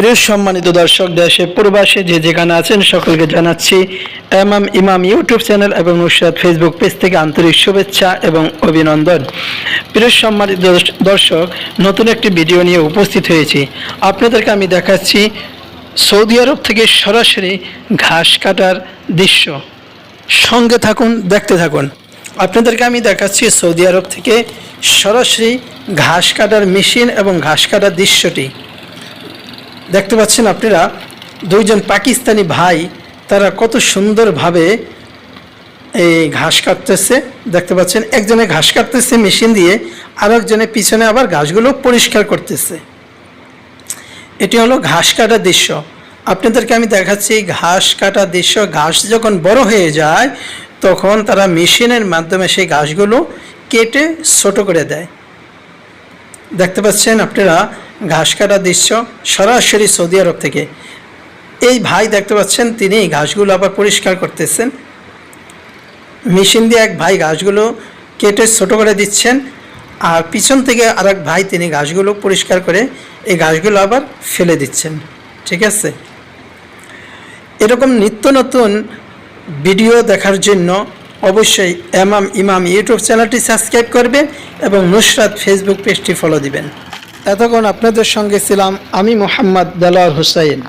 প্রিয় সম্মানিত দর্শক, দেশে প্রবাসে যে যেখানে আছেন, সকলকে জানাচ্ছি এমাম ইমাম ইউটিউব চ্যানেল এবং নুসরাত ফেসবুক পেজ থেকে আন্তরিক শুভেচ্ছা এবং অভিনন্দন। প্রিয় সম্মানিত দর্শ- দর্শক, নতুন একটি ভিডিও নিয়ে উপস্থিত হয়েছি। আপনাদেরকে আমি দেখাচ্ছি সৌদি আরব থেকে সরাসরি ঘাস কাটার দৃশ্য। সঙ্গে থাকুন, দেখতে থাকুন। আপনাদেরকে আমি দেখাচ্ছি সৌদি আরব থেকে সরাসরি ঘাস কাটার মেশিন এবং ঘাস কাটার দৃশ্যটি। দেখতে পাচ্ছেন আপনারা, দুইজন পাকিস্তানি ভাই, তারা কত সুন্দরভাবে এই ঘাস কাটতেছে। দেখতে পাচ্ছেন, একজনে ঘাস কাটতেছে মেশিন দিয়ে আর একজনে পিছনে আবার ঘাসগুলো পরিষ্কার করতেছে। এটি হলো ঘাস কাটার দৃশ্য। আপনাদেরকে আমি দেখাচ্ছি ঘাস কাটার দৃশ্য, ঘাস যখন বড় হয়ে যায়, তখন তারা মেশিনের মাধ্যমে সেই ঘাসগুলো কেটে ছোট করে দেয়। দেখতে পাচ্ছেন আপনারা ঘাস কাটা দৃশ্য সরাসরি সৌদি আরব থেকে। এই ভাই দেখতে পাচ্ছেন, তিনি ঘাসগুলো আবার পরিষ্কার করতেছেন। মেশিন দিয়ে এক ভাই ঘাসগুলো কেটে ছোটো করে দিচ্ছেন আর পিছন থেকে আরেক ভাই তিনি ঘাসগুলো পরিষ্কার করে এই ঘাসগুলো আবার ফেলে দিচ্ছেন। ঠিক আছে? এরকম নিত্য নতুন ভিডিও দেখার জন্য অবশ্যই এমাম ইমাম ইউটিউব চ্যানেলটি সাবস্ক্রাইব করবেন এবং নুসরাত ফেসবুক পেজটি ফলো দিবেন। এতক্ষণ আপনাদের সঙ্গে ছিলাম আমি মোহাম্মদ দেলোয়ার হুসাইন।